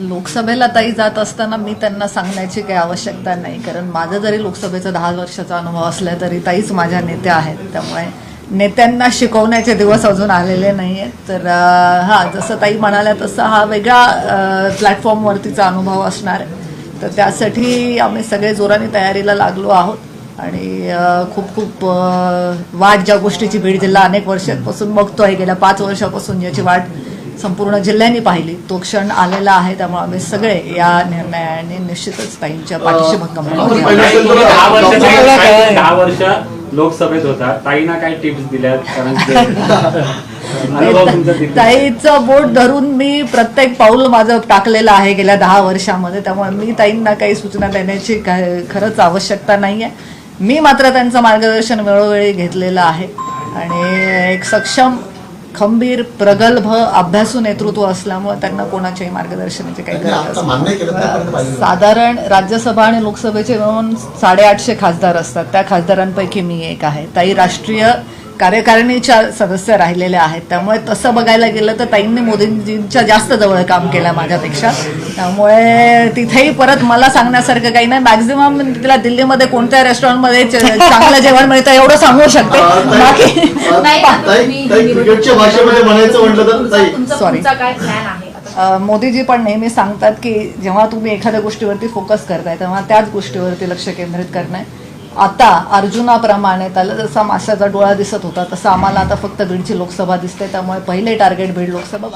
लोकसभेला ताई जात असताना मी त्यांना सांगण्याची काही आवश्यकता नाही कारण माझं जरी लोकसभेचा दहा वर्षाचा अनुभव असला तरी ताईच माझ्या नेत्या आहेत. त्यामुळे नेत्यांना शिकवण्याचे दिवस अजून आलेले नाही आहेत तर हां हा जसं ताई म्हणाल्या तसं हा वेगळा प्लॅटफॉर्मवरतीचा अनुभव असणार आहे. तर त्यासाठी आम्ही सगळे जोराने तयारीला लागलो आहोत आणि खूप खूप वाट ज्या गोष्टीची बीड जिल्हा अनेक वर्षांपासून बघतोय गेल्या पाच वर्षापासून याची वाट संपूर्ण जिल्ह्यांनी पाहिली. तो क्षण आलेला आहे त्यामुळे आम्ही सगळे या निर्णयाने निश्चितच ताईंच्या पाठीशी भक्कम दहा वर्ष लोकसभेत होता. ताईना काय टिप्स दिल्या कारण. ताईचं बोट धरून मी प्रत्येक पाऊल माझं टाकलेलं आहे गेल्या दहा वर्षामध्ये. त्यामुळे मी ताईंना काही सूचना देण्याची खरंच आवश्यकता नाहीये. मी मात्र त्यांचं मार्गदर्शन वेळोवेळी घेतलेलं आहे. आणि एक सक्षम खंबीर प्रगल्भ अभ्यासू नेतृत्व असल्यामुळे त्यांना कोणाच्याही मार्गदर्शनाची काही गरज साधारण राज्यसभा आणि लोकसभेचे मिळून साडेआठशे खासदार असतात. त्या खासदारांपैकी मी एक आहे. ताई राष्ट्रीय कार्यकारिणीच्या सदस्य राहिलेल्या आहेत. त्यामुळे तसं बघायला गेलं तर ताईंनी मोदींजींच्या जास्त जवळ काम केलं माझ्यापेक्षा. त्यामुळे तिथेही परत मला सांगण्यासारखं काही नाही. मॅक्झिमम तिला दिल्लीमध्ये कोणत्या रेस्टॉरंटमध्ये च- चांगलं जेवण मिळतं एवढं सांगू शकते. बाकी अ, मोदीजी पण नेहमी सांगतात की जेव्हा तुम्ही एखाद्या गोष्टीवरती फोकस करताय तेव्हा त्याच गोष्टीवरती लक्ष केंद्रित करणं आता अर्जुनाप्रमाणे त्याला जसा माशाचा डोळा दिसत होता तसं आम्हाला आता फक्त बीडची लोकसभा दिसते त्यामुळे पहिले टार्गेट बीड लोकसभा.